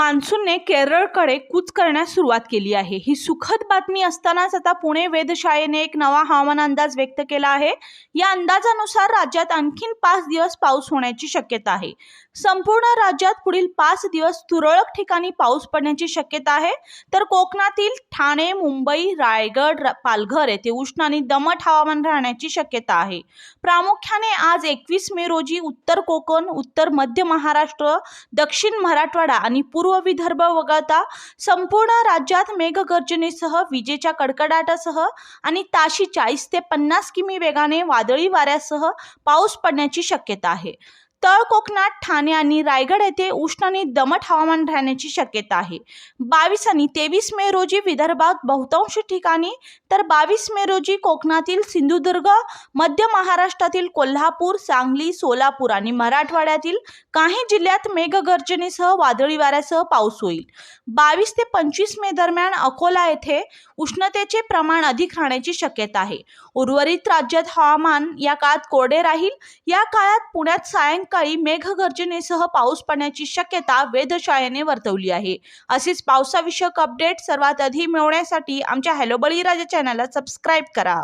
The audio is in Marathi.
मान्सूनने केरळकडे कूच करण्यास सुरुवात केली आहे. ही सुखद बातमी असतानाच आता पुणे वेधशाळेने एक नवा हवामान अंदाज व्यक्त केला आहे. या अंदाजानुसार राज्यात आणखीन पाच दिवस पाऊस होण्याची शक्यता आहे. संपूर्ण राज्यात पुढील पाच दिवस तुरळक ठिकाणी पाऊस पडण्याची शक्यता आहे. तर कोकणातील ठाणे मुंबई रायगड र- पालघर येथे उष्ण आणि दमट हवामान राहण्याची शक्यता आहे. प्रामुख्याने आज एकवीस मे रोजी उत्तर कोकण उत्तर मध्य महाराष्ट्र दक्षिण मराठवाडा आणि पूर्व विदर्भ वगळता संपूर्ण राज्यात मेघगर्जनेसह विजेच्या कडकडाटासह आणि ताशी चाळीस ते पन्नास किमी वेगाने वादळी वाऱ्यासह पाऊस पडण्याची शक्यता आहे. तळ कोकणात ठाणे आणि रायगड येथे उष्ण आणि दमट हवामान राहण्याची शक्यता आहे. बावीस आणि तेवीस मे रोजी विदर्भात बहुतांश ठिकाणी तर बावीस मे रोजी कोकणातील सिंधुदुर्ग मध्य महाराष्ट्रातील कोल्हापूर सांगली सोलापूर आणि मराठवाड्यातील काही जिल्ह्यात मेघगर्जनेसह वादळी वाऱ्यासह पाऊस होईल. बावीस ते पंचवीस मे दरम्यान अकोला येथे उष्णतेचे प्रमाण अधिक राहण्याची शक्यता आहे. उर्वरित राज्यात हवामान या काळात कोरडे राहील. या काळात पुण्यात सायं सायंकाळी मेघगर्जनेसह पाऊस पडण्याची शक्यता वेधशाळेने वर्तवली आहे. असेच पावसाविषयक अपडेट सर्वात आधी मिळवण्यासाठी आमच्या हॅलो बळीराजा चॅनलला सबस्क्राईब करा.